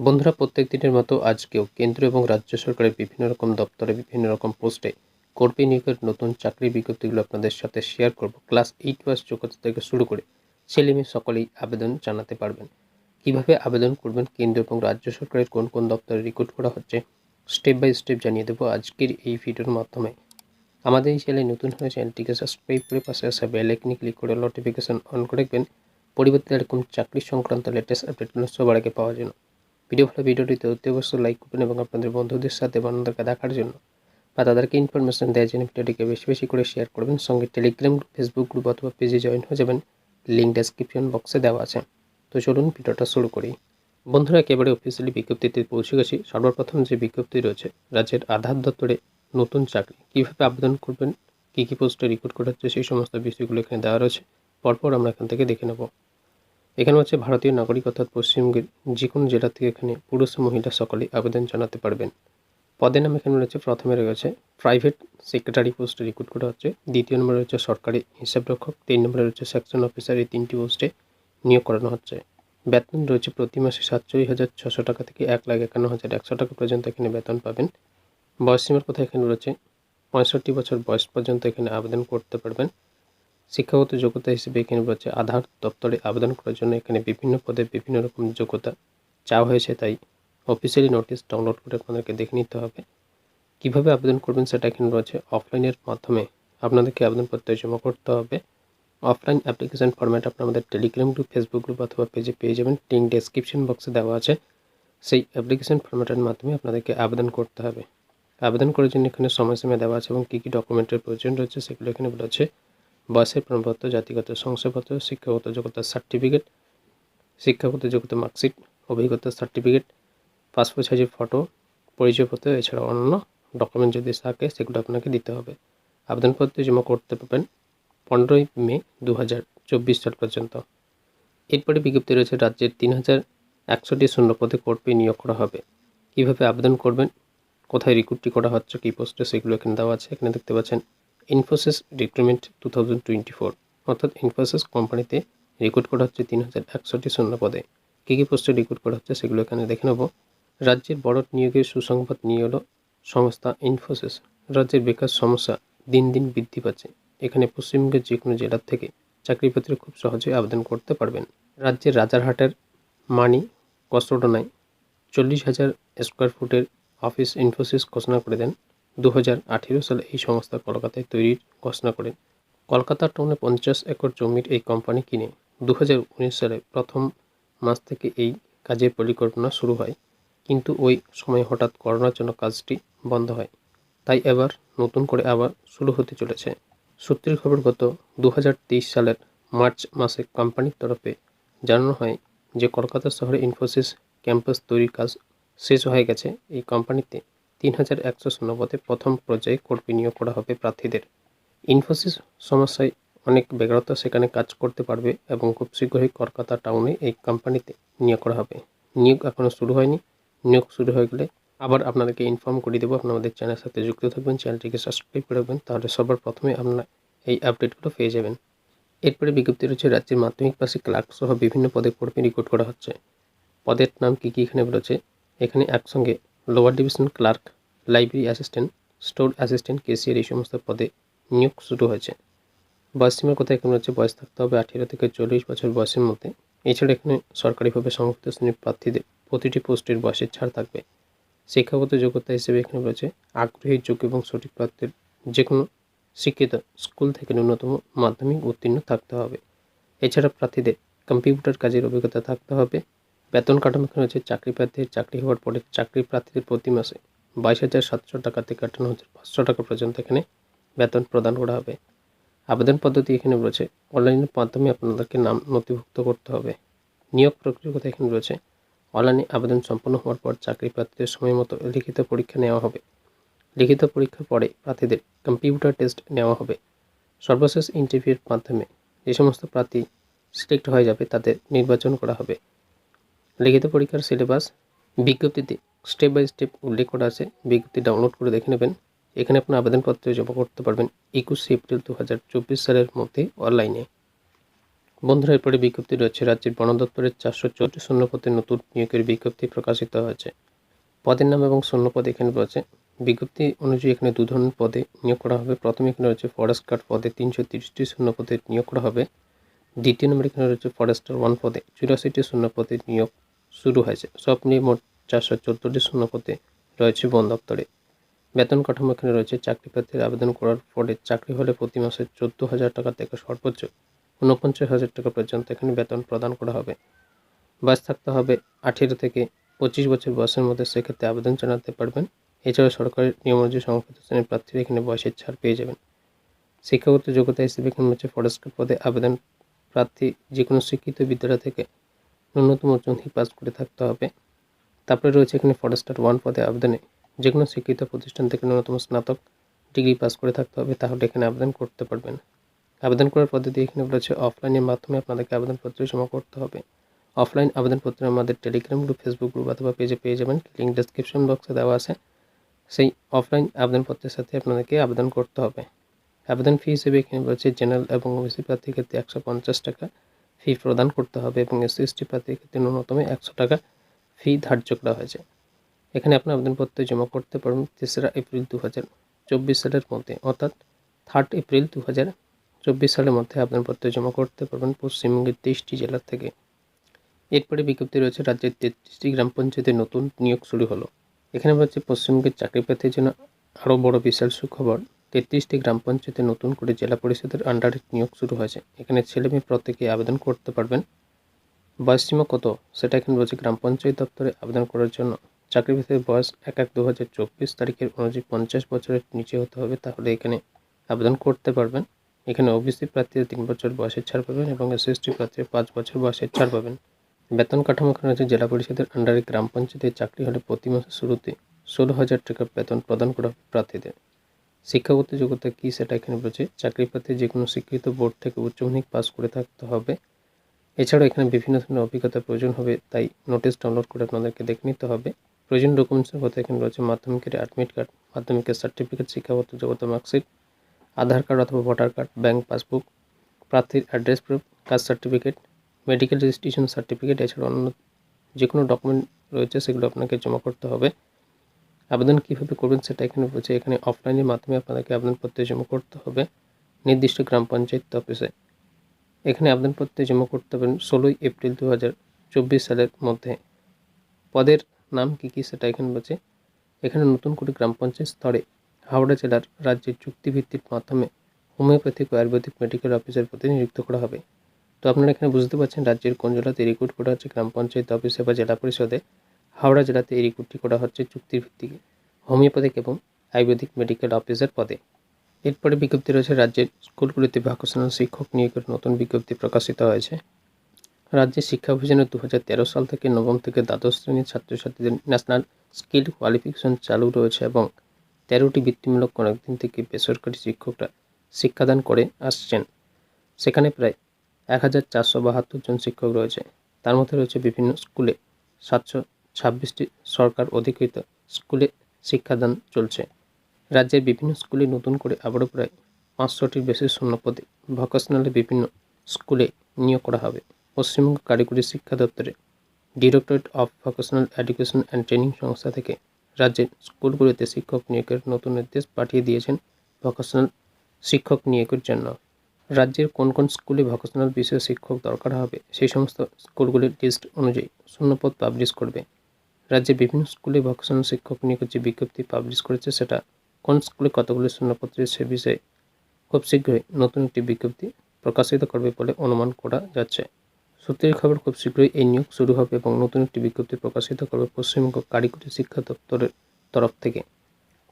বন্ধুরা, প্রত্যেক দিনের মতো আজকেও কেন্দ্র এবং রাজ্য সরকারের বিভিন্ন রকম দপ্তরে বিভিন্ন রকম পোস্টে কর্মী নিয়োগের নতুন চাকরির বিজ্ঞপ্তিগুলো আপনাদের সাথে শেয়ার করব। ক্লাস এইট পাস যোগ্যতা থেকে শুরু করে ছেলে মেয়ে সকলেই আবেদন জানাতে পারবেন। কীভাবে আবেদন করবেন, কেন্দ্র এবং রাজ্য সরকারের কোন কোন দপ্তরে রিক্রুট করা হচ্ছে স্টেপ বাই স্টেপ জানিয়ে দেবো আজকের এই ভিডিওর মাধ্যমে। আমাদের এই চ্যানেলে নতুন হয়ে চ্যানেলটিকে সাবস্ক্রাইব করে পাশে আসা বেল আইকনে ক্লিক করে নোটিফিকেশন অন করে রাখবেন। পরিবর্তে এরকম চাকরি সংক্রান্ত লেটেস্ট আপডেটগুলো সবার আগে পাওয়ার জন্য। ভিডিও ভালো ভিডিওটিতে অতি অবশ্যই লাইক করবেন এবং আপনাদের বন্ধুদের সাথে বন্ধুদেরকে দেখার জন্য বা তাদেরকে ইনফরমেশন দেওয়ার জন্য ভিডিওটিকে বেশি বেশি করে শেয়ার করবেন। সঙ্গে টেলিগ্রাম গ্রুপ ফেসবুক গ্রুপ অথবা পেজে জয়েন হয়ে যাবেন। লিঙ্ক ডেসক্রিপশন বক্সে দেওয়া আছে। তো চলুন ভিডিওটা শুরু করি। বন্ধুরা, একেবারে অফিসিয়ালি বিজ্ঞপ্তিতে পৌঁছে গেছি। সর্বপ্রথম যে বিজ্ঞপ্তি রয়েছে, রাজ্যের আধার দপ্তরে নতুন চাকরি কীভাবে আবেদন করবেন, কী কী পোস্টে রিক্রুট করা হচ্ছে, সেই সমস্ত বিষয়গুলো এখানে দেওয়া রয়েছে। পরপর আমরা এখান থেকে দেখে নেব। এখানে হচ্ছে ভারতীয় নাগরিক অর্থাৎ পশ্চিমবঙ্গের যে কোনো জেলা থেকে এখানে পুরুষ ও মহিলা সকলে আবেদন জানাতে পারবেন। পদের নাম এখানে রয়েছে, প্রথমে রয়েছে প্রাইভেট সেক্রেটারি পোস্টে রিক্রুট করা হচ্ছে, দ্বিতীয় নম্বরে রয়েছে সরকারি হিসাবরক্ষক তিন নম্বরে রয়েছে সেকশন অফিসার এই তিনটি পোস্টে নিয়োগ করানো হচ্ছে। বেতন রয়েছে প্রতি মাসে সাতচল্লিশ হাজার ছশো টাকা থেকে এক লাখ একান্ন হাজার একশো টাকা পর্যন্ত এখানে বেতন পাবেন। বয়সসীমার কথা এখানে রয়েছে, পঁয়ষট্টি বছর বয়স পর্যন্ত এখানে আবেদন করতে পারবেন। শিক্ষাগত যোগ্যতা হিসেবে এখানে রয়েছে আধার দপ্তরে আবেদন করার জন্য এখানে বিভিন্ন পদে বিভিন্ন রকম যোগ্যতা চাওয়া হয়েছে, তাই অফিসিয়ালি নোটিশ ডাউনলোড করে আপনাদেরকে দেখে নিতে হবে। কীভাবে আবেদন করবেন সেটা এখানে রয়েছে অফলাইনের মাধ্যমে আপনাদেরকে আবেদনপত্র জমা করতে হবে। অফলাইন অ্যাপ্লিকেশন ফরম্যাট আপনার আমাদের টেলিগ্রাম গ্রুপ ফেসবুক গ্রুপ অথবা পেজে পেয়ে যাবেন। লিঙ্ক ডেসক্রিপশন বক্সে দেওয়া আছে। সেই অ্যাপ্লিকেশন ফরম্যাটের মাধ্যমে আপনাদেরকে আবেদন করতে হবে। আবেদন করার জন্য এখানে সময়সীমা দেওয়া আছে এবং কী কী ডকুমেন্টের প্রয়োজন রয়েছে সেগুলো এখানে বলেছে বয়সের প্রমাণপত্র জাতিগত শংসাপত্র শিক্ষাগত যোগ্যতার সার্টিফিকেট শিক্ষাগত যোগ্যতা মার্কশিট অভিজ্ঞতার সার্টিফিকেট পাসপোর্ট সাইজের ফটো পরিচয়পত্র, এছাড়া অন্যান্য ডকুমেন্ট যদি থাকে, সেগুলো আপনাকে দিতে হবে। আবেদনপত্র জমা করতে পারবেন পনেরোই মে দু হাজার চব্বিশ সাল পর্যন্ত। এরপরে বিজ্ঞপ্তি রয়েছে, রাজ্যের তিন হাজার একশোটি শূন্য পদে কর্মী নিয়োগ করা হবে। কীভাবে আবেদন করবেন, কোথায় রিক্রুটটি করা হচ্ছে, কী পোস্টে সেগুলো এখানে দেওয়া আছে, এখানে দেখতে পাচ্ছেন। Infosys recruitment two thousand four অর্থাৎ ইনফোসিস কোম্পানিতে রিক্রুট করা হচ্ছে তিন হাজার একষট্টি শূন্য পদে কী কী পোস্টে রিক্রুট করা হচ্ছে সেগুলো এখানে দেখে নেব। রাজ্যের বড় নিয়োগের সুসংবাদ নিয়ে হলো সংস্থা ইনফোসিস রাজ্যের বেকার সমস্যা দিন দিন বৃদ্ধি পাচ্ছে। এখানে পশ্চিমবঙ্গের যে কোনো জেলার থেকে চাকরি খুব সহজে আবেদন করতে পারবেন। রাজ্যের রাজারহাটের মানি কষ্টডনায় চল্লিশ হাজার স্কোয়ার ফুটের অফিস ইনফোসিস ঘোষণা করে দেন। দু হাজার আঠেরো সালে এই সংস্থা কলকাতায় তৈরির ঘোষণা করেন। কলকাতার টাউনে পঞ্চাশ একর জমির এই কোম্পানি কিনে দু হাজার উনিশ সালে প্রথম মাস থেকে এই কাজের পরিকল্পনা শুরু হয়, কিন্তু ওই সময় হঠাৎ করোনার জন্য কাজটি বন্ধ হয়। তাই এবার নতুন করে আবার শুরু হতে চলেছে। সূত্রের খবর, গত দু হাজার তেইশ সালের মার্চ মাসে কোম্পানির তরফে জানানো হয় যে, কলকাতা শহরে ইনফোসিস ক্যাম্পাস তৈরির কাজ শেষ হয়ে গেছে। এই কোম্পানিতে তিন হাজার একশো শূন্য পদে প্রথম পর্যায়ে কর্মী নিয়োগ করা হবে প্রার্থীদের। ইনফোসিস সমস্যায় অনেক বেকারত্ব সেখানে কাজ করতে পারবে এবং খুব শীঘ্রই কলকাতা টাউনে এই কোম্পানিতে নিয়োগ করা হবে। নিয়োগ এখনও শুরু হয়নি। নিয়োগ শুরু হয়ে গেলে আবার আপনাদেরকে ইনফর্ম করে দেবো। আপনার আমাদের চ্যানেলের সাথে যুক্ত থাকবেন চ্যানেলটিকে সাবস্ক্রাইব করে রাখবেন, তাহলে সবার প্রথমে আপনারা এই আপডেটগুলো পেয়ে যাবেন। এরপরে বিজ্ঞপ্তি রয়েছে, রাজ্যের মাধ্যমিক পাশে ক্লার্ক সহ বিভিন্ন পদে কর্মী রিক্রুট করা হচ্ছে। পদের নাম কী কী এখানে বলেছে এখানে একসঙ্গে lower division clerk library assistant store assistant cashier এই সমস্ত পদে নিয়োগ শুরু হয়েছে। বয়সসীমার কথা এখানে হচ্ছে বয়স থাকতে হবে আঠেরো থেকে চল্লিশ বছর বয়সের মধ্যে। এছাড়া এখানে সরকারিভাবে সংযুক্ত শ্রেণির প্রার্থীদের প্রতিটি পোস্টের বয়সের ছাড় থাকবে। শিক্ষাগত যোগ্যতা হিসেবে এখানে রয়েছে আগ্রহী, যোগ্য এবং সঠিক প্রার্থীর যে কোনো শিক্ষিত স্কুল থেকে ন্যূনতম মাধ্যমিক উত্তীর্ণ থাকতে হবে। এছাড়া প্রার্থীদের কম্পিউটার কাজের অভিজ্ঞতা থাকতে হবে। বেতন কাঠামো এখানে হচ্ছে চাকরি প্রার্থীর চাকরি হওয়ার পরে চাকরি প্রার্থীদের প্রতি মাসে বাইশ হাজার সাতশো টাকা থেকে আটান্ন হাজার পাঁচশো টাকা পর্যন্ত এখানে বেতন প্রদান করা হবে। আবেদন পদ্ধতি এখানে রয়েছে। অনলাইনের মাধ্যমে আপনাদেরকে নাম নথিভুক্ত করতে হবে। নিয়োগ প্রক্রিয়ার কথা এখানে রয়েছে। অনলাইনে আবেদন সম্পন্ন হওয়ার পর চাকরি প্রার্থীদের সময় মতো লিখিত পরীক্ষা নেওয়া হবে। লিখিত পরীক্ষার পরে প্রার্থীদের কম্পিউটার টেস্ট নেওয়া হবে। সর্বশেষ ইন্টারভিউর মাধ্যমে যে সমস্ত প্রার্থী সিলেক্ট হয়ে যাবে তাদের নির্বাচন করা হবে। লিখিত পরীক্ষার সিলেবাস বিজ্ঞপ্তিতে স্টেপ বাই স্টেপ উল্লেখ করা আছে, বিজ্ঞপ্তি ডাউনলোড করে দেখে নেবেন। এখানে আপনার আবেদনপত্র জমা করতে পারবেন একুশে এপ্রিল দু হাজার চব্বিশ সালের মধ্যে অনলাইনে বন্ধুরা, এরপরে বিজ্ঞপ্তি রয়েছে, রাজ্যের বন দপ্তরের চারশো চৌদ্দ শূন্যপদে নতুন নিয়োগের বিজ্ঞপ্তি প্রকাশিত হয়েছে। পদের নাম এবং শূন্যপদ এখানে রয়েছে। বিজ্ঞপ্তি অনুযায়ী এখানে দু ধরনের পদে নিয়োগ করা হবে। প্রথমে এখানে রয়েছে ফরেস্ট গার্ড পদে তিনশো তিরিশটি শূন্যপদে নিয়োগ করা হবে। দ্বিতীয় নম্বর এখানে রয়েছে ফরেস্টার ওয়ান পদে চুরাশিটি শূন্যপদে নিয়োগ শুরু হয়েছে। সব নিয়ে মোট চারশো চোদ্দোটি শূন্যপদে রয়েছে বন দপ্তরে। বেতন কাঠামো এখানে রয়েছে। চাকরি প্রার্থীর আবেদন করার পরে চাকরি হলে প্রতি মাসে চোদ্দ হাজার টাকা থেকে সর্বোচ্চ ঊনপঞ্চাশ হাজার টাকা পর্যন্ত এখানে বেতন প্রদান করা হবে। বয়স থাকতে হবে আঠেরো থেকে পঁচিশ বছর বয়সের মধ্যে সেক্ষেত্রে আবেদন জানাতে পারবেন। এছাড়া সরকারের নিয়ম অনুযায়ী সংরক্ষিত শ্রেণির প্রার্থীরা এখানে বয়সের ছাড় পেয়ে যাবেন। শিক্ষাগত যোগ্যতা হিসেবে এখানে হচ্ছে ফরেস্টার পদে আবেদন প্রার্থী যে কোনো শিক্ষিত বিদ্যালয় থেকে ন্যূনতম উচ্চমাধ্যমিক পাস করে থাকতে হবে। তারপরে রয়েছে এখানে ফরেস্টার ওয়ান পদে আবেদনে। যে কোনো শিক্ষিত প্রতিষ্ঠান থেকে ন্যূনতম স্নাতক ডিগ্রি পাস করে থাকতে হবে, তাহলে এখানে আবেদন করতে পারবেন। আবেদন করার পদ্ধতি এখানে রয়েছে অফলাইনের মাধ্যমে আপনাদেরকে আবেদনপত্র জমা করতে হবে। অফলাইন আবেদনপত্র আমাদের টেলিগ্রাম গ্রুপ ফেসবুক গ্রুপ অথবা পেজে পেয়ে যাবেন। লিঙ্ক ডেসক্রিপশন বক্সে দেওয়া আছে। সেই অফলাইন আবেদনপত্রের সাথে আপনাদেরকে আবেদন করতে হবে। আবেদন ফি হিসেবে এখানে রয়েছে জেনারেল এবং ওবিসি প্রার্থীর ক্ষেত্রে একশো পঞ্চাশ টাকা। ফি প্রদান করতে হবে এবং এসসি এসটি প্রার্থীর ক্ষেত্রে ন্যূনতম একশো টাকা ফি ধার্য করা হয়েছে। এখানে আপনি আবেদনপত্র জমা করতে পারবেন তেসরা এপ্রিল দু হাজার চব্বিশ সালের মধ্যে। অর্থাৎ থার্ড এপ্রিল দু হাজার চব্বিশ সালের মধ্যে আবেদনপত্র জমা করতে পারবেন পশ্চিমবঙ্গের তেইশটি জেলা থেকে। এরপরে বিজ্ঞপ্তি রয়েছে রাজ্যের তেত্রিশটি গ্রাম পঞ্চায়েতের নতুন নিয়োগ শুরু হলো। এখানে বলছে পশ্চিমবঙ্গের চাকরি প্রার্থীর জন্য আরও বড় বিশাল সুখবর। তেত্রিশটি গ্রাম পঞ্চায়েতে নতুন করে জেলা পরিষদের আন্ডারে নিয়োগ শুরু হয়েছে। এখানে ছেলে মেয়ে প্রত্যেকে আবেদন করতে পারবেন। বয়সসীমা কত? সেটা এখানে বলছে গ্রাম পঞ্চায়েত দপ্তরে আবেদন করার জন্য। চাকরি প্রার্থীর বয়স এক এক দু হাজার চব্বিশ তারিখের অনুযায়ী পঞ্চাশ বছরের নিচে হতে হবে, তাহলে এখানে আবেদন করতে পারবেন। এখানে ওবিসি প্রার্থীরা তিন বছর বয়সের ছাড় পাবেন এবং এস এসটি প্রার্থীরা পাঁচ বছর বয়সের ছাড় পাবেন। বেতন কাঠামো এখানে জেলা পরিষদের আন্ডারে গ্রাম পঞ্চায়েতের চাকরি হলে প্রতি মাসের শুরুতে ষোলো হাজার টাকা বেতন প্রদান করা প্রার্থীদের। শিক্ষাগত যোগ্যতা কী সেটা এখানে বলছে। চাকরি প্রার্থী যে কোনো স্বীকৃত বোর্ড থেকে উচ্চ মাধ্যমিক পাস করে থাকতে হবে। এছাড়াও এখানে বিভিন্ন ধরনের অভিজ্ঞতা প্রয়োজন হবে, তাই নোটিশ ডাউনলোড করে আপনাদেরকে দেখে নিতে হবে। প্রয়োজন ডকুমেন্টসের কথা এখানে রয়েছে মাধ্যমিকের অ্যাডমিট কার্ড মাধ্যমিকের সার্টিফিকেট শিক্ষাগত যোগ্যতা মার্কশিট আধার কার্ড অথবা ভোটার কার্ড ব্যাঙ্ক পাসবুক প্রার্থীর address proof caste certificate medical registration certificate এছাড়া অন্য যে কোনো ডকুমেন্ট রয়েছে সেগুলো আপনাকে জমা করতে হবে। আবেদন কীভাবে করবেন সেটা এখানে বলছে, এখানে অফলাইনের মাধ্যমে আপনাদেরকে আবেদনপত্র জমা করতে হবে নির্দিষ্ট গ্রাম পঞ্চায়েত অফিসে এখানে আবেদনপত্র জমা করতে হবে ষোলোই এপ্রিল দু হাজার চব্বিশ সালের মধ্যে। পদের নাম কী কী সেটা এখানে বলছে, এখানে নতুন করে গ্রাম পঞ্চায়েত স্তরে হাওড়া জেলার রাজ্যের চুক্তিভিত্তির মাধ্যমে হোমিওপ্যাথিক ও আয়ুর্বেদিক মেডিকেল অফিসার পদে নিযুক্ত করা হবে। তো আপনারা এখানে বুঝতে পারছেন রাজ্যের কোন জেলাতে রিক্রুট করা হচ্ছে গ্রাম পঞ্চায়েত অফিসে বা জেলা পরিষদে। হাওড়া জেলাতে এই রিক্রুটটি করা হচ্ছে চুক্তির ভিত্তিকে হোমিওপ্যাথিক এবং আয়ুর্বেদিক মেডিকেল অফিসার পদে। এরপরে বিজ্ঞপ্তি রয়েছে, রাজ্যের স্কুলগুলিতে ভোকেশনাল শিক্ষক নিয়োগের নতুন বিজ্ঞপ্তি প্রকাশিত হয়েছে। রাজ্যের শিক্ষা অভিযানে দু তেরো সাল থেকে নবম থেকে দ্বাদশ শ্রেণির ছাত্রছাত্রীদের ন্যাশনাল স্কিল কোয়ালিফিকেশন চালু রয়েছে এবং তেরোটি বৃত্তিমূলক কয়েকদিন থেকে বেসরকারি শিক্ষকরা শিক্ষাদান করে আসছেন। সেখানে প্রায় এক হাজার চারশো বাহাত্তর জন শিক্ষক রয়েছে। তার মধ্যে রয়েছে বিভিন্ন স্কুলে সাতশো ছাব্বিশটি সরকার অধিকৃত স্কুলে শিক্ষাদান চলছে। রাজ্যের বিভিন্ন স্কুলে নতুন করে আবারও প্রায় পাঁচশোটির বেশি শূন্যপদে ভোকেশনালে বিভিন্ন স্কুলে নিয়োগ করা হবে। পশ্চিমবঙ্গ কারিগরি শিক্ষা দপ্তরে directorate of vocational education and training সংস্থা থেকে রাজ্যের স্কুলগুলিতে শিক্ষক নিয়োগের নতুন নির্দেশ পাঠিয়ে দিয়েছেন ভোকেশনাল শিক্ষক নিয়োগের জন্য। রাজ্যের কোন কোন স্কুলে ভোকেশনাল বিষয়ে শিক্ষক দরকার হবে, সেই সমস্ত স্কুলগুলির লিস্ট অনুযায়ী শূন্যপদ পাবলিশ করবে। রাজ্যের বিভিন্ন স্কুলে ভোকেশনাল শিক্ষক নিয়োগের যে বিজ্ঞপ্তি পাবলিশ করেছে, সেটা কোন স্কুলে কতগুলি শূন্যপত্র সে বিষয়ে খুব শীঘ্রই নতুন একটি বিজ্ঞপ্তি প্রকাশিত করবে বলে অনুমান করা যাচ্ছে। সূত্রের খবর, খুব শীঘ্রই এই নিয়োগ শুরু হবে এবং নতুন একটি বিজ্ঞপ্তি প্রকাশিত করবে পশ্চিমবঙ্গ কারিগরি শিক্ষা দপ্তরের তরফ থেকে।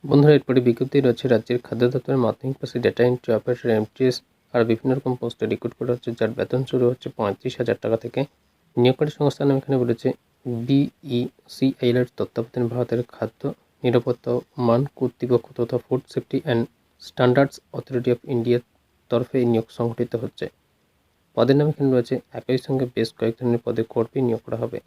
বন্ধুরা, এরপরে বিজ্ঞপ্তি রয়েছে, রাজ্যের খাদ্য দপ্তরের মাধ্যমিক পাশে ডেটা এন্ট্রি অপারেটর এমটিএস আর বিভিন্ন রকম পোস্টে রিক্রুট করা হচ্ছে, যার বেতন শুরু হচ্ছে পঁয়ত্রিশ হাজার টাকা থেকে। নিয়োগকারী সংস্থার নাম এখানে বলেছে বিইসিআইএল এর তত্ত্বাবধানে ভারতের খাদ্য নিরাপত্তা মান, কর্তৃপক্ষ তথা food safety and standards authority of ইন্ডিয়ার তরফে এই নিয়োগ সংগঠিত হচ্ছে। পদের নাম এখানে রয়েছে একই সঙ্গে বেশ কয়েক ধরনের পদে কর্মী নিয়োগ করা হবে।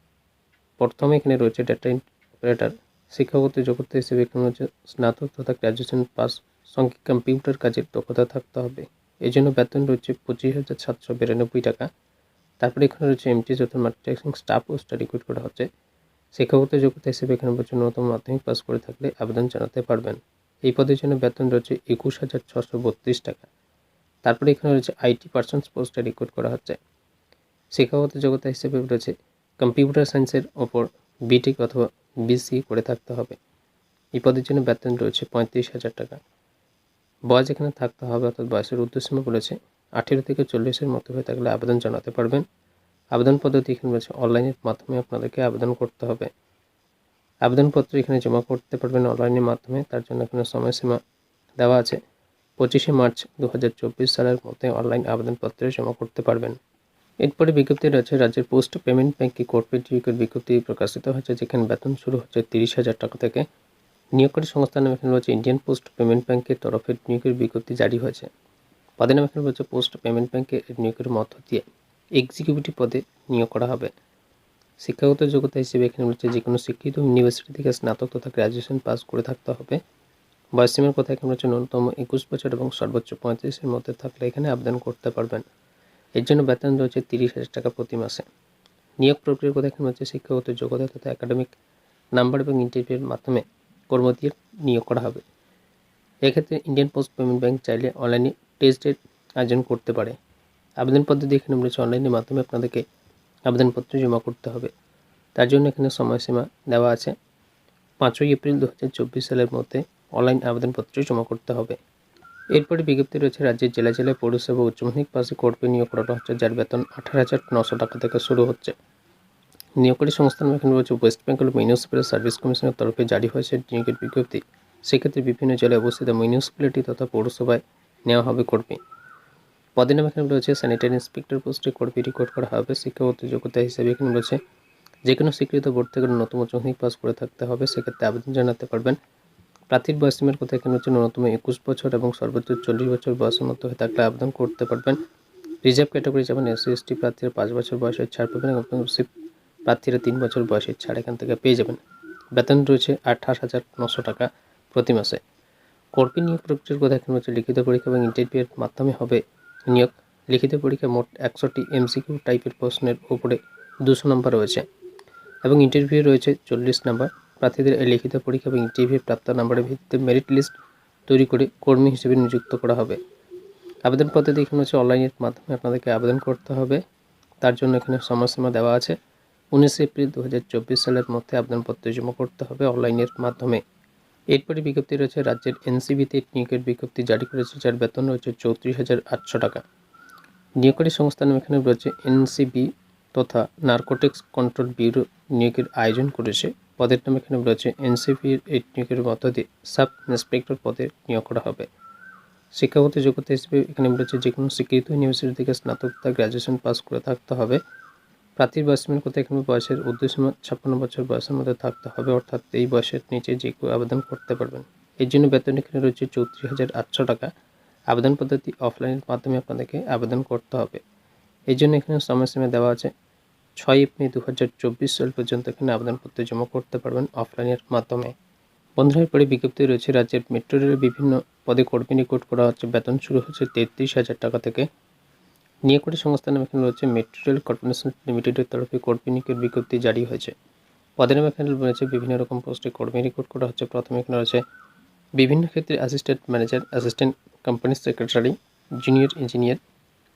প্রথমে এখানে রয়েছে ডেটা অপারেটর শিক্ষাগত যোগ্যতা হিসেবে এখানে রয়েছে স্নাতক তথা গ্র্যাজুয়েশন পাস সঙ্গে কম্পিউটার কাজের দক্ষতা থাকতে হবে। এই জন্য বেতন রয়েছে পঁচিশ হাজার সাতশো বিরানব্বই টাকা। তারপরে এখানে রয়েছে এমটি অর্থাৎ মাল্টিটাস্কিং স্টাফ পোস্টটা রিক্রুট করা হচ্ছে। শিক্ষাগত যোগ্যতা হিসেবে এখানে বলছে ন্যূনতম মাধ্যমিক পাস করে থাকলে আবেদন জানাতে পারবেন। এই পদের জন্য বেতন রয়েছে একুশ হাজার ছশো বত্রিশ টাকা। তারপরে এখানে রয়েছে আইটি পার্সনস পোস্টে রিক্রুট করা হচ্ছে। শিক্ষাগত যোগ্যতা হিসেবে রয়েছে কম্পিউটার সায়েন্সের ওপর বিটেক অথবা বিসি করে থাকতে হবে। এই পদের জন্য বেতন রয়েছে পঁয়ত্রিশ হাজার টাকা। বয়স এখানে থাকতে হবে অর্থাৎ বয়সের উদ্দেশ্যমা বলেছে। আঠেরো থেকে চল্লিশের মধ্যে হয়ে থাকলে আবেদন জানাতে পারবেন। আবেদন পদ্ধতি এখানে রয়েছে। অনলাইনের মাধ্যমে আপনাদেরকে আবেদন করতে হবে। আবেদনপত্র এখানে জমা করতে পারবেন অনলাইনের মাধ্যমে। তার জন্য এখানে সময়সীমা দেওয়া আছে। পঁচিশে মার্চ দু হাজার চব্বিশ সালের মধ্যে অনলাইন আবেদনপত্র জমা করতে পারবেন। এরপরে বিজ্ঞপ্তি রয়েছে, রাজ্যের পোস্ট পেমেন্ট ব্যাংকে কর্পোরেট নিয়োগের বিজ্ঞপ্তি প্রকাশিত হয়েছে, যেখানে বেতন শুরু হচ্ছে তিরিশ হাজার টাকা থেকে। নিয়োগকারী সংস্থার নাম এখানে রয়েছে, ইন্ডিয়ান পোস্ট পেমেন্ট ব্যাংকের তরফে নিয়োগের বিজ্ঞপ্তি জারি হয়েছে। পদের নাম রয়েছে পোস্ট পেমেন্ট ব্যাংকে নিয়োগের মধ্য দিয়ে এক্সিকিউটিভ পদে নিয়োগ করা হবে। শিক্ষাগত যোগ্যতা হিসেবে এখানে রয়েছে যে কোনো শিক্ষিত ইউনিভার্সিটি থেকে স্নাতক তথা গ্র্যাজুয়েশন পাস করে থাকতে হবে। বয়সীমার কথা এখানে রয়েছে ন্যূনতম একুশ বছর এবং সর্বোচ্চ পঁয়ত্রিশের মধ্যে থাকলে এখানে আবেদন করতে পারবেন। এর জন্য বেতন রয়েছে তিরিশ হাজার টাকা প্রতি মাসে। নিয়োগ প্রক্রিয়ার কথা এখানে রয়েছে শিক্ষাগত যোগ্যতা তথা একাডেমিক নাম্বার এবং ইন্টারভিউর মাধ্যমে কর্ম দিয়ে নিয়োগ করা হবে। এক্ষেত্রে ইন্ডিয়ান পোস্ট পেমেন্ট ব্যাংক চাইলে অনলাইনে টেস্টের আয়োজন করতে পারে। আবেদন পদ্ধতি এখানে রয়েছে অনলাইনের মাধ্যমে আপনাদেরকে আবেদনপত্র জমা করতে হবে। তার জন্য এখানে সময়সীমা দেওয়া আছে। পাঁচই এপ্রিল দু হাজার চব্বিশ সালের মধ্যে অনলাইন আবেদনপত্র জমা করতে হবে। এরপরে বিজ্ঞপ্তি রয়েছে, রাজ্যের জেলা জেলায় পৌরসভা উচ্চ মাধ্যমিক পাশে কর্মী নিয়োগ করানো হচ্ছে, যার বেতন আঠারো হাজার নশো টাকা থেকে শুরু হচ্ছে। নিয়োগকারী সংস্থান এখানে রয়েছে ওয়েস্ট বেঙ্গল মিউনিসিপ্যাল সার্ভিস কমিশনের তরফে জারি হয়েছে নিয়োগের বিজ্ঞপ্তি। সেক্ষেত্রে বিভিন্ন জেলায় অবস্থিত মিউনিসিপ্যালিটি তথা পৌরসভায় নেওয়া হবে কর্মী। পদের নাম এখানে রয়েছে স্যানিটারি ইন্সপেক্টর পোস্টে কর্মী রেকর্ড করা হবে। শিক্ষাগত যোগ্যতা হিসেবে এখানে রয়েছে যে কোনো স্বীকৃত বোর্ড থেকে ন্যূনতম চৌহিক পাস করে থাকতে হবে, সেক্ষেত্রে আবেদন জানাতে পারবেন। প্রার্থীর বয়সীমার কথা এখানে হচ্ছে ন্যূনতম একুশ বছর এবং সর্বোচ্চ চল্লিশ বছর বয়সের মধ্যে হয়ে থাকলে আবেদন করতে পারবেন। রিজার্ভ ক্যাটাগরি যেমন এসসি এসটি প্রার্থীরা পাঁচ বছর বয়সের ছাড় পাবেন এবং প্রার্থীরা তিন বছর বয়সের ছাড় এখান থেকে পেয়ে যাবেন। বেতন রয়েছে আঠাশ হাজার নশো টাকা প্রতি মাসে। কর্মী নিয়োগ প্রক্রিয়ার কথা এখানে হচ্ছে লিখিত পরীক্ষা এবং ইন্টারভিউয়ের মাধ্যমে হবে নিয়োগ। লিখিত পরীক্ষা মোট একশোটি এমসিকিউ টাইপের প্রশ্নের উপরে দুশো নম্বর রয়েছে এবং ইন্টারভিউ রয়েছে চল্লিশ নম্বর প্রার্থীদের এই লিখিত পরীক্ষা এবং ইন্টারভিউ প্রাপ্ত নম্বরের ভিত্তিতে মেরিট লিস্ট তৈরি করে কর্মী হিসেবে নিযুক্ত করা হবে। আবেদন পদ্ধতি এখানে হচ্ছে অনলাইনের মাধ্যমে আপনাদেরকে আবেদন করতে হবে। তার জন্য এখানে সময়সীমা দেওয়া আছে। উনিশে এপ্রিল দু হাজার চব্বিশ সালের মধ্যে আবেদনপত্র জমা করতে হবে অনলাইনের মাধ্যমে। এরপরে বিজ্ঞপ্তি রয়েছে, রাজ্যের এনসিবিতে নিয়োগের বিজ্ঞপ্তি জারি করেছে, যার বেতন রয়েছে চৌত্রিশ হাজার আটশো টাকা। নিয়োগকারী সংস্থান এখানে রয়েছে এনসিবি তথা নার্কোটিক্স কন্ট্রোল ব্যুরো নিয়োগের আয়োজন করেছে। পদের নাম এখানে রয়েছে এনসিপির এই নিয়োগের মধ্য দিয়ে সাব ইন্সপেক্টর পদে নিয়োগ করা হবে। শিক্ষাগত যোগ্যতা হিসেবে এখানে রয়েছে যে কোনো স্বীকৃত ইউনিভার্সিটি থেকে স্নাতক তা গ্র্যাজুয়েশন পাস করে থাকতে হবে। প্রার্থীর বয়সের কথা এখানে বয়সের উদ্দেশ্য ছাপ্পান্ন বছর বয়সের মধ্যে থাকতে হবে, অর্থাৎ এই বয়সের নিচে যে কেউ আবেদন করতে পারবেন। এর জন্য বেতন এখানে রয়েছে চৌত্রিশ হাজার আটশো টাকা। আবেদন পদ্ধতি অফলাইনের মাধ্যমে আপনাদেরকে আবেদন করতে হবে। এই জন্য এখানে সময়সীমা দেওয়া আছে। ছয় এপ্রিল দু হাজার চব্বিশ সাল পর্যন্ত এখানে আবেদনপত্র জমা করতে পারবেন অফলাইনের মাধ্যমে। বন্ধুরা পরে বিজ্ঞপ্তি রয়েছে, রাজ্যের মেট্রো রেলের বিভিন্ন পদে কর্মী নিকট করা হচ্ছে। বেতন শুরু হচ্ছে তেত্রিশ হাজার টাকা থেকে। নিয়োগকারী সংস্থার নাম এখানে রয়েছে মেট্রো কর্পোরেশন লিমিটেডের তরফে কর্মী নিয়োগের বিজ্ঞপ্তি জারি হয়েছে। পদের নাম এখানে রয়েছে বিভিন্ন রকম পোস্টে কর্মী রেকর্ড করা হচ্ছে। প্রথমে এখানে রয়েছে বিভিন্ন ক্ষেত্রে assistant manager assistant company secretary junior engineer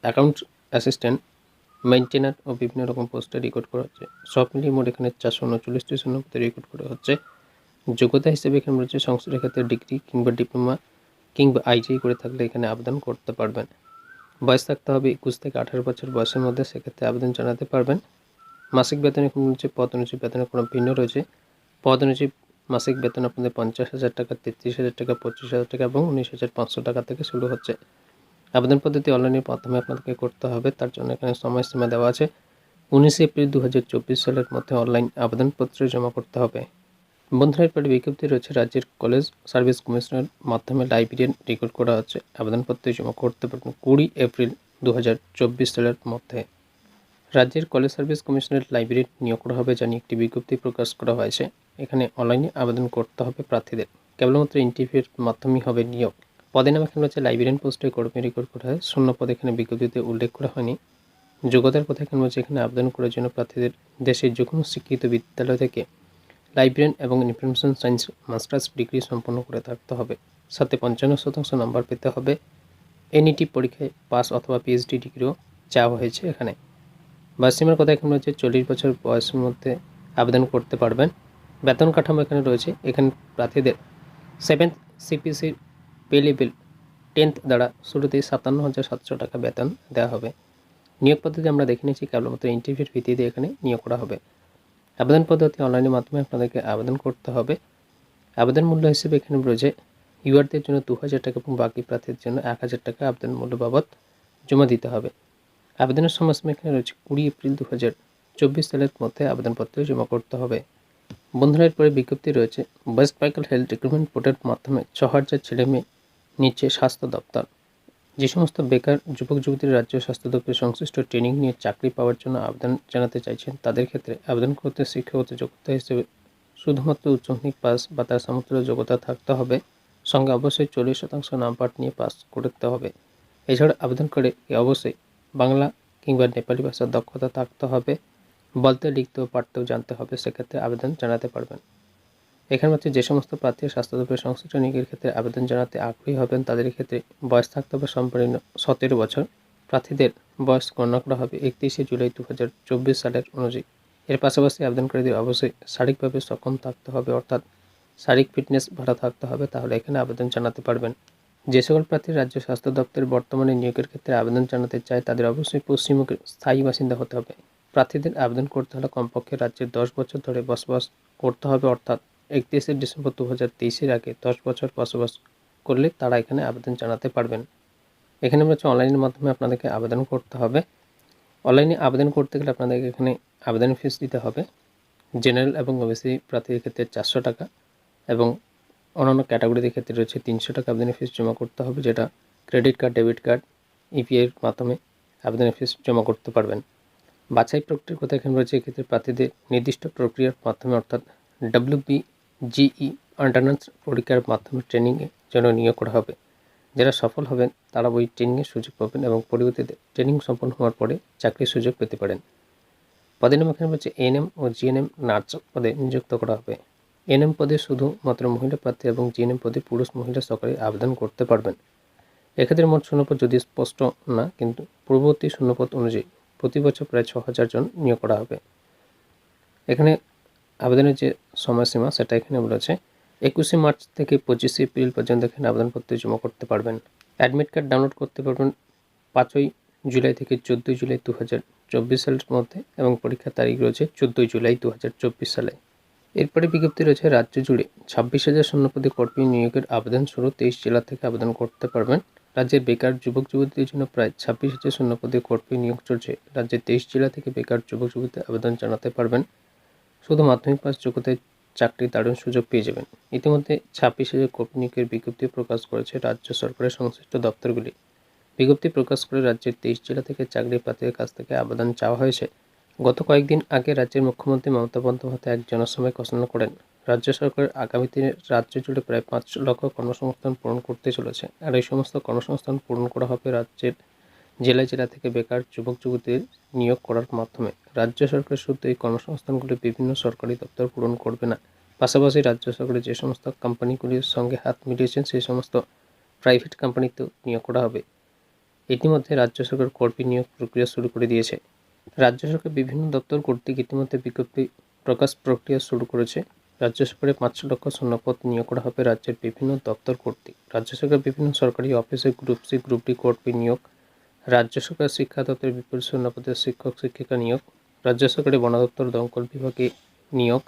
account assistant maintainer ও বিভিন্ন রকম পোস্টে রেকর্ড করা হচ্ছে। সব মিলিয়ে মোট এখানে চারশো উনচল্লিশটি শূন্য পদে রেকর্ড করা হচ্ছে। যোগ্যতা হিসেবে এখানে রয়েছে সংশ্লিষ্ট ক্ষেত্রে ডিগ্রি কিংবা ডিপ্লোমা কিংবা আইটিআই করে থাকলে এখানে আবেদন করতে পারবেন। বয়স থাকতে হবে একুশ থেকে আঠারো বছর বয়সের মধ্যে, সেক্ষেত্রে আবেদন জানাতে পারবেন। মাসিক বেতন এখানে রয়েছে, পদ অনুযায়ী বেতনের কোনো ভিন্ন রয়েছে। পদ অনুযায়ী মাসিক বেতন আপনাদের পঞ্চাশ হাজার টাকা, তেত্রিশ হাজার টাকা, পঁচিশ হাজার টাকা এবং উনিশ হাজার পাঁচশো টাকা থেকে শুরু হচ্ছে। আবেদন পদ্ধতি অনলাইনের মাধ্যমে আপনাদেরকে করতে হবে, তার জন্য এখানে সময়সীমা দেওয়া আছে। উনিশে এপ্রিল দু হাজার চব্বিশ সালের মধ্যে অনলাইন আবেদনপত্র জমা করতে হবে। বন্ধুরা এরপরে বিজ্ঞপ্তি রয়েছে, রাজ্যের কলেজ সার্ভিস কমিশনের মাধ্যমে লাইব্রেরিয়ান রেকর্ড করা হচ্ছে। আবেদনপত্র জমা করতে পারবেন কুড়ি এপ্রিল দু হাজার চব্বিশ সালের মধ্যে। রাজ্যের কলেজ সার্ভিস কমিশনের লাইব্রেরি নিয়োগ করা হবে জানিয়ে একটি বিজ্ঞপ্তি প্রকাশ করা হয়েছে। এখানে অনলাইনে আবেদন করতে হবে প্রার্থীদের। কেবলমাত্র ইন্টারভিউর মাধ্যমেই হবে নিয়োগ। পদে নাম এখানে হচ্ছে লাইব্রেরিয়ান পোস্টে কর্মী রেকর্ড করা হয়। শূন্য পদ এখানে বিজ্ঞপ্তিতে উল্লেখ করা হয়নি। যোগ্যতার কথা এখানে বলছে এখানে আবেদন করার জন্য প্রার্থীদের দেশের যে কোনো শিক্ষিত বিদ্যালয় থেকে লাইব্রেরিয়ান এবং ইনফরমেশন সায়েন্স মাস্টার্স ডিগ্রি সম্পন্ন করে থাকতে হবে। সাথে পঞ্চান্ন শতাংশ নাম্বার পেতে হবে। এনইটি পরীক্ষায় পাস অথবা পিএইচডি ডিগ্রিও চাওয়া হয়েছে এখানে। বাসিমার কথা এখানে রয়েছে, চল্লিশ বছর বয়সের মধ্যে আবেদন করতে পারবেন। বেতন কাঠামো এখানে রয়েছে। এখানে প্রার্থীদের সেভেন্থ সিপিসির পে লেভেল টেন্থ দ্বারা শুরুতেই সাতান্ন হাজার সাতশো টাকা বেতন দেওয়া হবে। নিয়োগ পদ্ধতি আমরা দেখে নিয়েছি, কেবলমাত্র ইন্টারভিউর ভিত্তিতে এখানে নিয়োগ করা হবে। আবেদন পদ্ধতি অনলাইনের মাধ্যমে আপনাদেরকে আবেদন করতে হবে। আবেদন মূল্য হিসেবে এখানে রয়েছে ইউআরদের জন্য দু হাজার টাকা এবং বাকি প্রার্থীর জন্য এক হাজার টাকা আবেদন মূল্য বাবদ জমা দিতে হবে। আবেদনের সময়সীমা এখানে রয়েছে কুড়ি এপ্রিল দু হাজার চব্বিশ সালের মধ্যে আবেদনপত্র জমা করতে হবে। বন্ধুরা, এরপরে বিজ্ঞপ্তি রয়েছে West Bengal health recruitment portal মাধ্যমে ছ হাজার ছেলে মেয়ে নিচ্ছে স্বাস্থ্য দপ্তর। যে সমস্ত বেকার যুবক যুবতীর রাজ্য স্বাস্থ্য দপ্তরের সংশ্লিষ্ট ট্রেনিং নিয়ে চাকরি পাওয়ার জন্য আবেদন জানাতে চাইছেন, তাদের ক্ষেত্রে আবেদন করতে শিক্ষাগত যোগ্যতা হিসেবে শুধুমাত্র উচ্চ মাধ্যমিক পাস বা তার সমতুল্য যোগ্যতা থাকতে হবে। সঙ্গে অবশ্যই চল্লিশ শতাংশ নাম্বার নিয়ে পাস করতে হবে। এছাড়া আবেদন করে অবশ্যই বাংলা কিংবা নেপালি ভাষার দক্ষতা থাকতে হবে। বলতে, লিখতে ও পারতেও জানতে হবে, সেক্ষেত্রে আবেদন জানাতে পারবেন। এখানে হচ্ছে যে সমস্ত প্রার্থী স্বাস্থ্য দপ্তরের সংশ্লিষ্ট নিয়োগের ক্ষেত্রে আবেদন জানাতে আগ্রহী হবেন, তাদের ক্ষেত্রে বয়স থাকতে হবে সম্পূর্ণ সতেরো বছর। প্রার্থীদের বয়স গণনা করা হবে একত্রিশে জুলাই দু হাজার চব্বিশ সালের অনুযায়ী। এর পাশাপাশি আবেদনকারীদের অবশ্যই শারীরিকভাবে সক্ষম থাকতে হবে, অর্থাৎ শারীরিক ফিটনেস ভালো থাকতে হবে, তাহলে এখানে আবেদন জানাতে পারবেন। যে সকল প্রার্থী রাজ্য স্বাস্থ্য দপ্তরের বর্তমানে নিয়োগের ক্ষেত্রে আবেদন জানাতে চায়, তাদের অবশ্যই পশ্চিমবঙ্গের স্থায়ী বাসিন্দা হতে হবে। প্রার্থীদের আবেদন করতে হলে কমপক্ষে রাজ্যের দশ বছর ধরে বসবাস করতে হবে, অর্থাৎ একত্রিশে ডিসেম্বর দু হাজার তেইশের আগে দশ বছর বসবাস করলে তারা এখানে আবেদন জানাতে পারবেন। এখানে হচ্ছে অনলাইনের মাধ্যমে আপনাদেরকে আবেদন করতে হবে। অনলাইনে আবেদন করতে গেলে আপনাদেরকে এখানে আবেদন ফিস দিতে হবে। জেনারেল এবং ওবিসি প্রার্থীদের ক্ষেত্রে চারশো টাকা এবং অন্যান্য ক্যাটাগরিদের ক্ষেত্রে রয়েছে তিনশো টাকা আবেদনের ফিস জমা করতে হবে, যেটা ক্রেডিট কার্ড ডেবিট কার্ড ইপিআইয়ের মাধ্যমে আবেদনের ফিস জমা করতে পারবেন। বাছাই প্রক্রিয়ার কথা এখানে রয়েছে, এক্ষেত্রে প্রার্থীদের নির্দিষ্ট প্রক্রিয়ার মাধ্যমে, অর্থাৎ ডাব্লিউবি জিই অন্টারন্যান্স পরীক্ষার মাধ্যমে ট্রেনিংয়ে যেন নিয়োগ করা হবে। যারা সফল হবেন, তারা ওই ট্রেনিংয়ের সুযোগ পাবেন এবং পরবর্তীতে ট্রেনিং সম্পন্ন হওয়ার পরে চাকরির সুযোগ পেতে পারেন। পদের নাম এখানে বলছে এনএম ও জিএনএম নার্স পদে নিযুক্ত করা হবে। এনএম পদে শুধুমাত্র মহিলা প্রার্থী এবং জিএনএম পদে পুরুষ মহিলা সকলে আবেদন করতে পারবেন। এক্ষেত্রে মোট শূন্যপদ যদি স্পষ্ট না, কিন্তু পূর্ববর্তী শূন্যপদ অনুযায়ী প্রতি বছর প্রায় ছ হাজার জন নিয়োগ করা হবে। এখানে আবেদনের যে সময়সীমা সেটা এখানে বলেছে একুশে মার্চ থেকে পঁচিশে এপ্রিল পর্যন্ত এখানে আবেদনপত্র জমা করতে পারবেন। অ্যাডমিট কার্ড ডাউনলোড করতে পারবেন পাঁচই জুলাই থেকে চোদ্দোই জুলাই দু হাজার চব্বিশ সালের মধ্যে এবং পরীক্ষার তারিখ রয়েছে চোদ্দোই জুলাই দু হাজার চব্বিশ সালে। এরপরে বিজ্ঞপ্তি রয়েছে, রাজ্য জুড়ে ছাব্বিশ হাজার শূন্যপদে কর্মী নিয়োগের আবেদন শুরু তেইশ জেলা থেকে আবেদন করতে পারবেন। রাজ্যের বেকার যুবক যুবতীদের জন্য প্রায় ছাব্বিশ হাজার শূন্যপদে কর্মী নিয়োগ চলছে। রাজ্যের তেইশ জেলা থেকে বেকার যুবক যুবতী আবেদন জানাতে পারবেন। শুধু মাধ্যমিক পাস যোগ্যতায় চাকরি দারুণ সুযোগ পেয়ে যাবেন। ইতিমধ্যে ছাব্বিশ হাজার কর্মী নিয়োগের বিজ্ঞপ্তি প্রকাশ করেছে রাজ্য সরকারের সংশ্লিষ্ট দপ্তরগুলি। বিজ্ঞপ্তি প্রকাশ করে রাজ্যের তেইশ জেলা থেকে চাকরি প্রার্থীদের কাছ থেকে আবেদন চাওয়া হয়েছে। গত কয়েকদিন আগে রাজ্যের মুখ্যমন্ত্রী মমতা বন্দ্যোপাধ্যায় এক জনসভায় ঘোষণা করেন, রাজ্য সরকার আগামী দিনে রাজ্য জুড়ে প্রায় পাঁচ লক্ষ কর্মসংস্থান পূরণ করতে চলেছে। আর এই সমস্ত কর্মসংস্থান পূরণ করা হবে রাজ্যের জেলা জেলা থেকে বেকার যুবক যুবতীদের নিয়োগ করার মাধ্যমে রাজ্য সরকার শুধু এই কর্মসংস্থানগুলি বিভিন্ন সরকারি দপ্তর পূরণ করবে না। পাশাপাশি রাজ্য সরকারের যে সমস্ত কোম্পানিগুলির সঙ্গে হাত মিলিয়েছেন, সেই সমস্ত প্রাইভেট কোম্পানিতেও নিয়োগ করা হবে। ইতিমধ্যে রাজ্য সরকার কর্মী নিয়োগ প্রক্রিয়া শুরু করে দিয়েছে। রাজ্য সরকার বিভিন্ন দপ্তর কর্তৃক ইতিমধ্যে বিজ্ঞপ্তি প্রকাশ প্রক্রিয়া শুরু করেছে। রাজ্য সরকারের পাঁচ লক্ষ শূন্যপদ নিয়োগ করা হবে রাজ্যের বিভিন্ন দপ্তর কর্তৃক। রাজ্য সরকার বিভিন্ন সরকারি অফিসে গ্রুপ সি, গ্রুপ ডি কর্মী নিয়োগ রাজ্য সরকার শিক্ষা দপ্তরের বিপুল শূন্যপদের শিক্ষক শিক্ষিকা নিয়োগ, রাজ্য সরকারের বন দপ্তর দমকল বিভাগে নিয়োগ,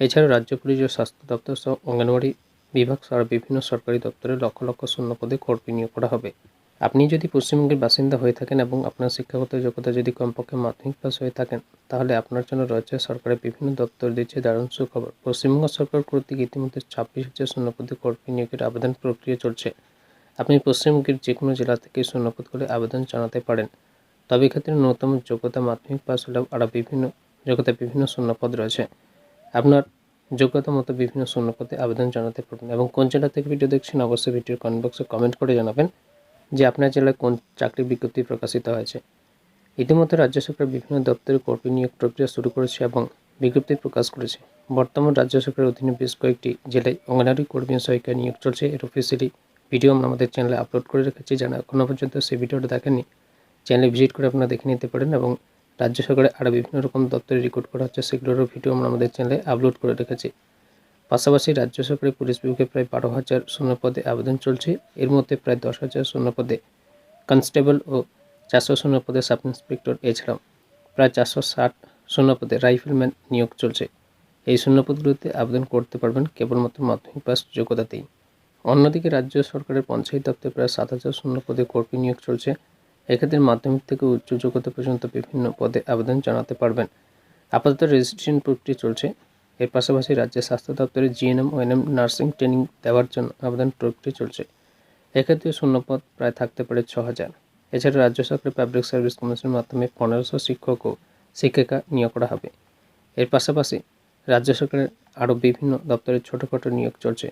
এছাড়াও রাজ্য পুলিশ ও স্বাস্থ্য দপ্তর সহ অঙ্গনওয়াড়ি বিভাগ সহ বিভিন্ন সরকারি দপ্তরে লক্ষ লক্ষ শূন্যপদে কর্মী নিয়োগ করা হবে। আপনি যদি পশ্চিমবঙ্গের বাসিন্দা হয়ে থাকেন এবং আপনার শিক্ষাগত যোগ্যতা যদি কমপক্ষে মাধ্যমিক পাস হয়ে থাকেন, তাহলে আপনার জন্য রয়েছে সরকারের বিভিন্ন দপ্তর দিচ্ছে দারুণ সুখবর। পশ্চিমবঙ্গ সরকার কর্তৃক ইতিমধ্যে ছাব্বিশ হাজার শূন্যপদে কর্মী নিয়োগের আবেদন প্রক্রিয়া চলছে। আপনি পশ্চিমবঙ্গের যে কোনো জেলা থেকে শূন্যপদ করে আবেদন জানাতে পারেন। তবে ক্ষেত্রে ন্যূনতম যোগ্যতা মাধ্যমিক পাস হলেও আরও বিভিন্ন যোগ্যতা, বিভিন্ন শূন্যপদ রয়েছে। আপনার যোগ্যতা মতো বিভিন্ন শূন্যপদে আবেদন জানাতে পারবেন এবং কোন জেলা থেকে ভিডিও দেখছেন অবশ্যই ভিডিওর কমেন্ট বক্সে কমেন্ট করে জানাবেন যে আপনার জেলায় কোন চাকরির বিজ্ঞপ্তি প্রকাশিত হয়েছে। ইতিমধ্যে রাজ্য সরকার বিভিন্ন দপ্তরে কর্মী নিয়োগ প্রক্রিয়া শুরু করেছে এবং বিজ্ঞপ্তি প্রকাশ করেছে। বর্তমান রাজ্য সরকারের অধীনে বেশ কয়েকটি জেলায় অঙ্গনারী কর্মী সহায়িকা নিয়োগ চলছে। এর অফিসিয়ালি ভিডিও আমরা আমাদের চ্যানেলে আপলোড করে রেখেছি। যারা এখনও পর্যন্ত সেই ভিডিওটা দেখেননি, চ্যানেলে ভিজিট করে আপনারা দেখে নিতে পারেন এবং রাজ্য সরকারে আরও বিভিন্ন রকম দপ্তরে রেকর্ড করা হচ্ছে, সেগুলোরও ভিডিও আমরা আমাদের চ্যানেলে আপলোড করে রেখেছি। পাশাপাশি রাজ্য সরকারের পুলিশ বিভাগে প্রায় বারো হাজার শূন্যপদে আবেদন চলছে। এর মধ্যে প্রায় দশ হাজার শূন্যপদে কনস্টেবল ও চারশো শূন্যপদে সাব ইন্সপেক্টর এছাড়াও প্রায় চারশো ষাট শূন্যপদে রাইফেলম্যান নিয়োগ চলছে। এই শূন্যপদগুলোতে আবেদন করতে পারবেন কেবলমাত্র মাধ্যমিক পাস যোগ্যতাতেই অন্যদিকে রাজ্য সরকারের পঞ্চায়েত দপ্তরে প্রায় সাত হাজার শূন্য পদে কর্মী নিয়োগ চলছে। এক্ষেত্রে মাধ্যমিক থেকে উচ্চ যোগ্যতা পর্যন্ত বিভিন্ন পদে আবেদন জানাতে পারবেন। আপাতত রেজিস্ট্রেশন প্রক্রিয়া চলছে। এর পাশাপাশি রাজ্যের স্বাস্থ্য দপ্তরে জিএনএম ও এনএম নার্সিং ট্রেনিং দেওয়ার জন্য আবেদন প্রক্রিয়া চলছে। এক্ষেত্রে শূন্যপদ প্রায় থাকতে পারে ছ হাজার। এছাড়া রাজ্য সরকারের পাবলিক সার্ভিস কমিশনের মাধ্যমে পনেরোশো শিক্ষক ও শিক্ষিকা নিয়োগ করা হবে। এর পাশাপাশি রাজ্য সরকারের আরও বিভিন্ন দপ্তরে ছোটোখাটো নিয়োগ চলছে।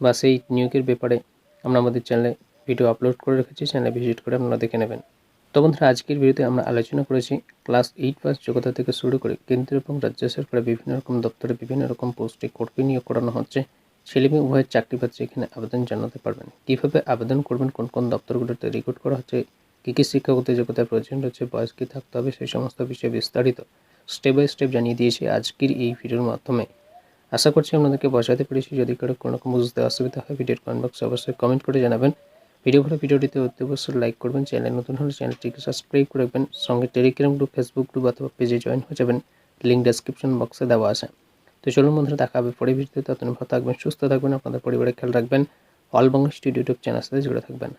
বা সেই নিয়োগের ব্যাপারে আমরা আমাদের চ্যানেলে ভিডিও আপলোড করে রেখেছি চ্যানেলে ভিজিট করে আপনারা দেখে নেবেন। তো বন্ধুরা, আজকের ভিডিওতে আমরা আলোচনা করেছি ক্লাস এইট পাস যোগ্যতা থেকে শুরু করে কেন্দ্র এবং রাজ্য সরকারের বিভিন্ন রকম দপ্তরে বিভিন্ন রকম পোস্টে কর্মী নিয়োগ করানো হচ্ছে। ছেলে মেয়ে উভয়ের চাকরি পাচ্ছে এখানে আবেদন জানাতে পারবেন। কীভাবে আবেদন করবেন, কোন কোন দপ্তরগুলোতে রেকর্ড করা হচ্ছে, কী কী শিক্ষাগত যোগ্যতার প্রয়োজন রয়েছে, বয়স কী থাকতে হবে, সেই সমস্ত বিষয়ে বিস্তারিত স্টেপ বাই স্টেপ জানিয়ে দিয়েছি আজকের এই ভিডিওর মাধ্যমে। আশা করছি আপনাদেরকে বোঝাতে পেরেছি। যদি কারও কোনো রকম বুঝতে অসুবিধা হয়, ভিডিওর কমেন্ট বক্সে অবশ্যই কমেন্ট করে জানাবেন। ভিডিও ভালো, ভিডিওটিতে অতি অবশ্যই লাইক করবেন। চ্যানেল নতুন হলে চ্যানেলটিকে সাবস্ক্রাইব করে রাখবেন। সঙ্গে টেলিগ্রাম গ্রুপ ফেসবুক গ্রুপ অথবা পেজে জয়েন হয়ে যাবেন। লিঙ্ক ডেসক্রিপশন বক্সে দেওয়া আছে। তো চলুন বন্ধুরা, দেখা হবে পরে ভিডিওতে। ততদিন ভালো থাকবেন, সুস্থ থাকবেন, আপনাদের পরিবারের খেয়াল রাখবেন। All Bangla studio YouTube channel সাথে জুড়ে থাকবেন।